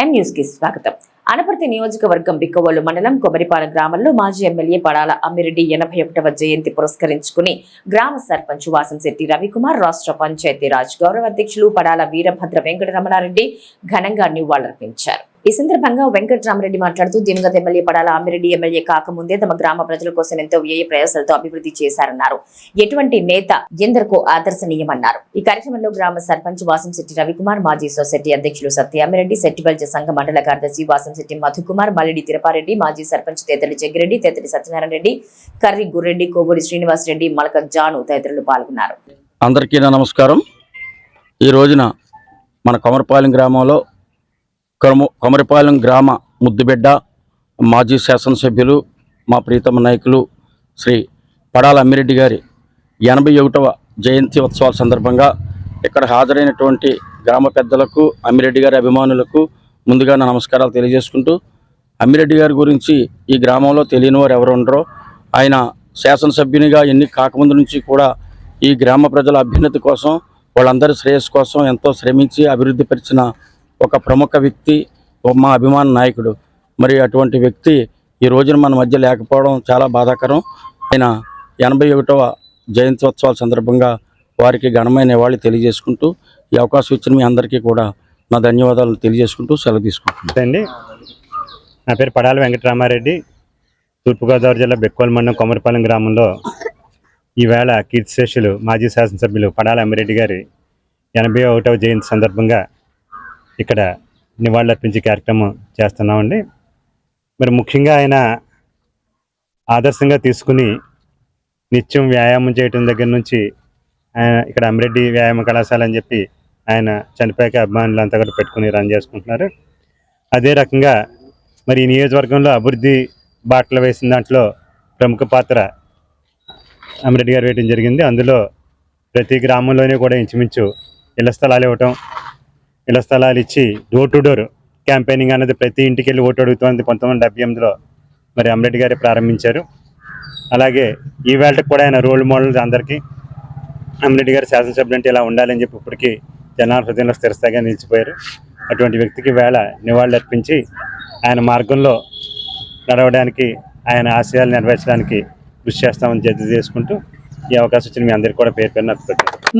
ఎం న్యూస్కి స్వాగతం. అనపర్తి నియోజకవర్గం బిక్కవోలు మండలం కొమరిపాలెం గ్రామంలో మాజీ ఎమ్మెల్యే పడాల అమ్మిరెడ్డి ఎనభై ఒకటవ జయంతి పురస్కరించుకుని గ్రామ సర్పంచ్ వాసంశెట్టి రవికుమార్ రాష్ట్ర పంచాయతీరాజ్ గౌరవ అధ్యక్షులు పడాల వీరభద్ర వెంకటరమణారెడ్డి ఘనంగా నివాళులర్పించారు. ఈ సందర్భంగా వెంకటరామరెడ్డి మాట్లాడుతూ దివంగత ఎమ్మెల్యే పడాల అమ్మిరెడ్డి ఎమ్మెల్యే కాకముందే తమ గ్రామ ప్రజల కోసం ఎంతో వ్యయ ప్రయాసాలతో అభివృద్ధి చేశారన్నారు. ఎటువంటి నేత ఎందరికో ఆదర్శనీయమన్నారు. ఈ కార్యక్రమంలో గ్రామ సర్పంచ్ వాసంశెట్టి రవికుమార్ మాజీ సొసైటీ అధ్యక్షులు సత్యామిరెడ్డి సెట్టిబల్జ సంఘ మండల కార్యదర్శి వాసంశెట్టి మధుకుమార్ మల్లిడి తిరుపారెడ్డి మాజీ సర్పంచ్ తేతడి జగ్గిరెడ్డి తేతడి సత్యనారాయణ రెడ్డి కర్రి గుర్రెడ్డి కోవూరి శ్రీనివాస్ రెడ్డి మలక జాను తదితరులు పాల్గొన్నారు. అందరికీ నమస్కారం. ఈ రోజున మన కొమరపాలెం గ్రామంలో కొమ కొమరపాలెం గ్రామ ముద్దుబిడ్డ మాజీ శాసనసభ్యులు మా ప్రీతమ నాయకులు శ్రీ పడాల అమ్మిరెడ్డి గారి ఎనభై ఒకటవ జయంతి ఉత్సవాల సందర్భంగా ఇక్కడ హాజరైనటువంటి గ్రామ పెద్దలకు అమ్మిరెడ్డి గారి అభిమానులకు ముందుగా నా నమస్కారాలు తెలియజేసుకుంటూ అమ్మిరెడ్డి గారి గురించి ఈ గ్రామంలో తెలియని వారు ఎవరు ఉండరో ఆయన శాసనసభ్యునిగా ఎన్ని కాకముందు నుంచి కూడా ఈ గ్రామ ప్రజల అభ్యున్నతి కోసం వాళ్ళందరి శ్రేయస్సు కోసం ఎంతో శ్రమించి అభివృద్ధి పరిచిన ఒక ప్రముఖ వ్యక్తి మా అభిమాన నాయకుడు. మరి అటువంటి వ్యక్తి ఈ రోజున మన మధ్య లేకపోవడం చాలా బాధాకరం. ఆయన ఎనభై ఒకటవ జయంత్యోత్సవాల సందర్భంగా వారికి ఘనమైన నివాళి తెలియజేసుకుంటూ ఈ అవకాశం ఇచ్చిన మీ అందరికీ కూడా నా ధన్యవాదాలు తెలియజేసుకుంటూ సెలవు తీసుకుంటున్నాను. అండి నా పేరు పడాల వెంకటరామారెడ్డి. తూర్పుగోదావరి జిల్లా బెక్కోల్ మండలం కొమరపాలెం గ్రామంలో ఈవేళ కీర్తిశేషులు మాజీ శాసనసభ్యులు పడాల అమ్మిరెడ్డి గారి ఎనభై ఒకటవ జయంతి సందర్భంగా ఇక్కడ నివాళులర్పించే కార్యక్రమం చేస్తున్నామండి. మరి ముఖ్యంగా ఆయన ఆదర్శంగా తీసుకుని నిత్యం వ్యాయామం చేయటం దగ్గర నుంచి ఆయన ఇక్కడ అమిరెడ్డి వ్యాయామ కళాశాల అని చెప్పి ఆయన చనిపోయాక అభిమానులు అంతా కూడా పెట్టుకుని రన్ చేసుకుంటున్నారు. అదే రకంగా మరి ఈ నియోజకవర్గంలో అభివృద్ధి బాటలు వేసిన దాంట్లో ప్రముఖ పాత్ర అమిరెడ్డి గారు వేయడం జరిగింది. అందులో ప్రతి గ్రామంలోనే కూడా ఇంచుమించు ఇళ్ళ స్థలాలు ఇవ్వటం ఇళ్ళ స్థలాలు ఇచ్చి డోర్ టు డోర్ క్యాంపెయినింగ్ అనేది ప్రతి ఇంటికి వెళ్ళి ఓటు అడుగుతుంది. పంతొమ్మిది వందల డెబ్బై ఎనిమిదిలో మరి అమరెడ్డి గారే ప్రారంభించారు. అలాగే ఈ వేళకి కూడా ఆయన రోల్ మోడల్ అందరికీ అమరెడ్డి గారు శాసనసభ్యులు అంటే ఇలా ఉండాలని చెప్పి ఇప్పటికీ జనాల హృదయంలో స్థిరస్థాయిగా నిలిచిపోయారు. అటువంటి వ్యక్తికి వేళ నివాళులు అర్పించి ఆయన మార్గంలో నడవడానికి ఆయన ఆశయాలు నెరవేర్చడానికి కృషి చేస్తామని జత చేసుకుంటూ ఈ అవకాశం వచ్చిన మీ అందరికీ కూడా పేరు పేరున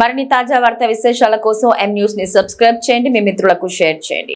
మరిన్ని తాజా వార్త విశేషాల కోసం ఎం న్యూస్ని సబ్స్క్రైబ్ చేయండి. మీ మిత్రులకు షేర్ చేయండి.